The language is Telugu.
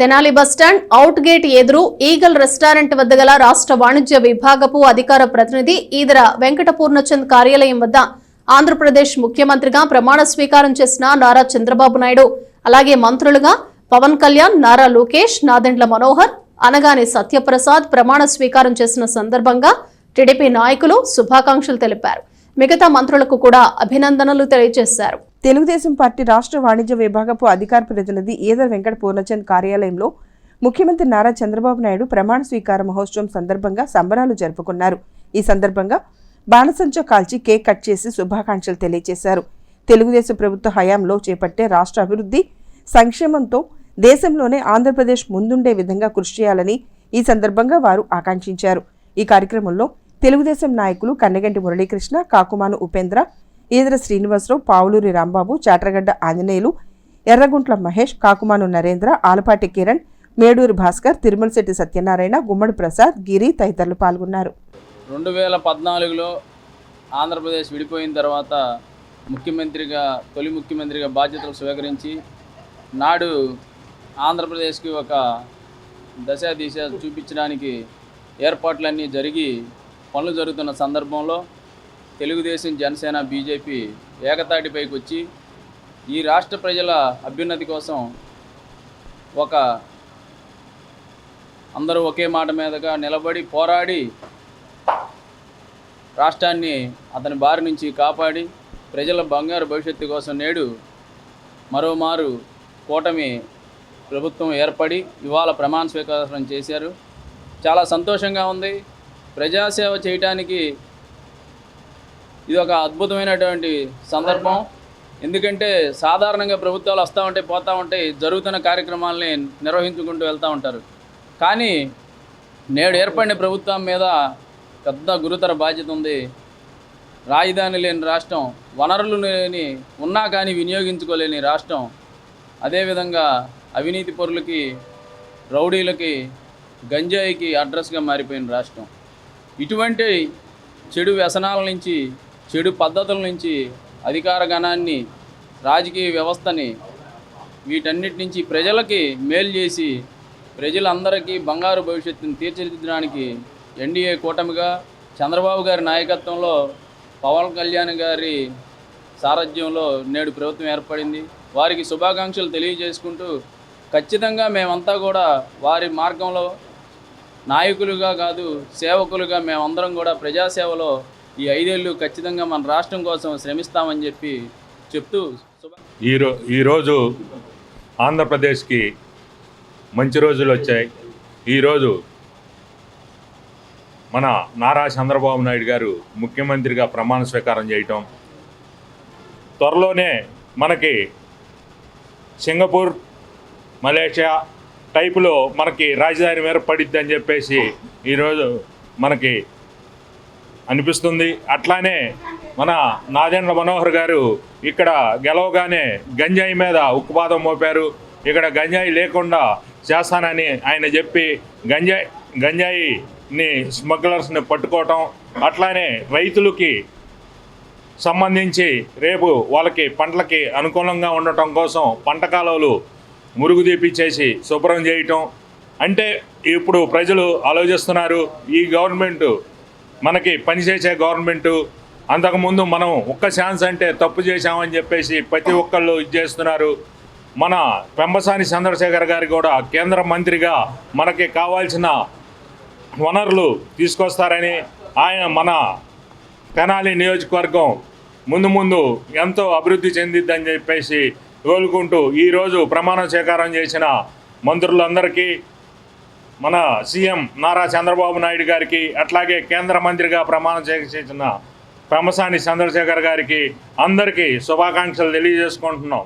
Tenali bus stand out gate ఎదురు ఈగల్ రెస్టారెంట్ వద్ద గల రాష్ట్ర వాణిజ్య విభాగపు అధికార ప్రతినిధి ఈదర వెంకట పూర్ణచంద్ కార్యాలయం వద్ద ఆంధ్రప్రదేశ్ ముఖ్యమంత్రిగా ప్రమాణ స్వీకారం చేసిన నారా చంద్రబాబు నాయుడు. అలాగే మంత్రులుగా పవన్ కళ్యాణ్ నారా లోకేష్ నాదెండ్ల మనోహర్ అనగాని సత్యప్రసాద్ ప్రమాణ స్వీకారం చేసిన సందర్భంగా టీడీపీ నాయకులు శుభాకాంక్షలు తెలిపారు. మిగతా మంత్రులకు కూడా అభినందనలు తెలియజేశారు. తెలుగుదేశం పార్టీ రాష్ట్ర వాణిజ్య విభాగపు అధికార ప్రతినిధి ఈదర్ వెంకట పూర్ణచంద్ కార్యాలయంలో ముఖ్యమంత్రి నారా చంద్రబాబు నాయుడు ప్రమాణ స్వీకార మహోత్సవం సందర్భంగా సంబరాలు జరుపుకున్నారు. ఈ సందర్భంగా బాణసంచ కాల్చి కేక్ కట్ చేసి శుభాకాంక్షలు తెలియజేశారు. తెలుగుదేశం ప్రభుత్వ హయాంలో చేపట్టే రాష్ట్ర అభివృద్ధి సంక్షేమంతో దేశంలోనే ఆంధ్రప్రదేశ్ ముందుండే విధంగా కృషి చేయాలని ఈ సందర్భంగా వారు ఆకాంక్షించారు. ఈ కార్యక్రమంలో తెలుగుదేశం నాయకులు కన్నగంటి మురళీకృష్ణ కాకుమాను ఉపేంద్ర ఈదర శ్రీనివాసరావు పావులూరి రాంబాబు చాటరగడ్డ ఆంజనేయులు ఎర్రగుంట్ల మహేష్ కాకుమాను నరేంద్ర ఆలపాటి కిరణ్ మేడూరి భాస్కర్ తిరుమలశెట్టి సత్యనారాయణ గుమ్మడి ప్రసాద్ గిరి తదితరులు పాల్గొన్నారు. రెండు వేల పద్నాలుగులో ఆంధ్రప్రదేశ్ విడిపోయిన తర్వాత ముఖ్యమంత్రిగా తొలి ముఖ్యమంత్రిగా బాధ్యతలు స్వీకరించి నాడు ఆంధ్రప్రదేశ్కి ఒక దశ దిశ చూపించడానికి ఏర్పాట్లన్నీ జరిగి పనులు జరుగుతున్న సందర్భంలో తెలుగుదేశం జనసేన బీజేపీ ఏకతాటిపైకి వచ్చి ఈ రాష్ట్ర ప్రజల అభ్యున్నతి కోసం ఒక అందరూ ఒకే మాట మీదగా నిలబడి పోరాడి రాష్ట్రాన్ని అతని బారి నుంచి కాపాడి ప్రజల బంగారు భవిష్యత్తు కోసం నేడు మరోమారు కూటమి ప్రభుత్వం ఏర్పడి ఇవాళ ప్రమాణ స్వీకారం చేశారు. చాలా సంతోషంగా ఉంది. ప్రజాసేవ చేయటానికి ఇది ఒక అద్భుతమైనటువంటి సందర్భం. ఎందుకంటే సాధారణంగా ప్రభుత్వాలు వస్తూ ఉంటాయి పోతూ ఉంటాయి జరుగుతున్న కార్యక్రమాలని నిర్వహించుకుంటూ వెళ్తూ ఉంటారు. కానీ నేడు ఏర్పడిన ప్రభుత్వం మీద పెద్ద గురుతర బాధ్యత ఉంది. రాజధాని లేని రాష్ట్రం వనరులు లేని ఉన్నా కానీ వినియోగించుకోలేని రాష్ట్రం అదేవిధంగా అవినీతి పరులకి రౌడీలకి గంజాయికి అడ్రస్గా మారిపోయిన రాష్ట్రం. ఇటువంటి చెడు వ్యసనాల నుంచి చెడు పద్ధతుల నుంచి అధికార గణాన్ని రాజకీయ వ్యవస్థని వీటన్నిటి నుంచి ప్రజలకి మేలు చేసి ప్రజలందరికీ బంగారు భవిష్యత్తును తీర్చిదిద్దడానికి ఎన్డీఏ కూటమిగా చంద్రబాబు గారి నాయకత్వంలో పవన్ కళ్యాణ్ గారి సారథ్యంలో నేడు ప్రభుత్వం ఏర్పడింది. వారికి శుభాకాంక్షలు తెలియజేసుకుంటూ ఖచ్చితంగా మేమంతా కూడా వారి మార్గంలో నాయకులుగా కాదు సేవకులుగా మేమందరం కూడా ప్రజాసేవలో ఈ ఐదేళ్ళు ఖచ్చితంగా మన రాష్ట్రం కోసం శ్రమిస్తామని చెప్పి చెప్తూ ఈరో ఈరోజు ఆంధ్రప్రదేశ్కి మంచి రోజులు వచ్చాయి. ఈరోజు మన నారా చంద్రబాబు నాయుడు గారు ముఖ్యమంత్రిగా ప్రమాణ స్వీకారం చేయటం త్వరలోనే మనకి సింగపూర్ మలేషియా టైపులో మనకి రాజధాని ఏర్పడిద్ది అని చెప్పేసి ఈరోజు మనకి అనిపిస్తుంది. అట్లానే మన నాదెండ్ల మనోహర్ గారు ఇక్కడ గెలవగానే గంజాయి మీద ఉక్కుపాదం మోపారు. ఇక్కడ గంజాయి లేకుండా చేస్తానని ఆయన చెప్పి గంజాయి గంజాయిని స్మగ్లర్స్ని పట్టుకోవటం అట్లానే రైతులకి సంబంధించి రేపు వాళ్ళకి పంటలకి అనుకూలంగా ఉండటం కోసం పంట కాలువలు మురుగు తీపిచ్చేసి శుభ్రం చేయటం. అంటే ఇప్పుడు ప్రజలు ఆలోచిస్తున్నారు ఈ గవర్నమెంట్ మనకి పనిచేసే గవర్నమెంటు అంతకుముందు మనం ఒక్క ఛాన్స్ అంటే తప్పు చేశామని చెప్పేసి ప్రతి ఒక్కళ్ళు ఇది చేస్తున్నారు. మన పెంబసాని చంద్రశేఖర్ గారు కూడా కేంద్ర మంత్రిగా మనకి కావాల్సిన వనరులు తీసుకొస్తారని ఆయన మన తెనాలి నియోజకవర్గం ముందు ముందు ఎంతో అభివృద్ధి చెందిద్దని చెప్పేసి కోలుకుంటూ ఈరోజు ప్రమాణ స్వీకారం చేసిన మంత్రులందరికీ మన సీఎం నారా చంద్రబాబు నాయుడు గారికి అట్లాగే కేంద్ర మంత్రిగా ప్రమాణం చేసిన పెమసాని చంద్రశేఖర్ గారికి అందరికీ శుభాకాంక్షలు తెలియజేసుకుంటున్నాం.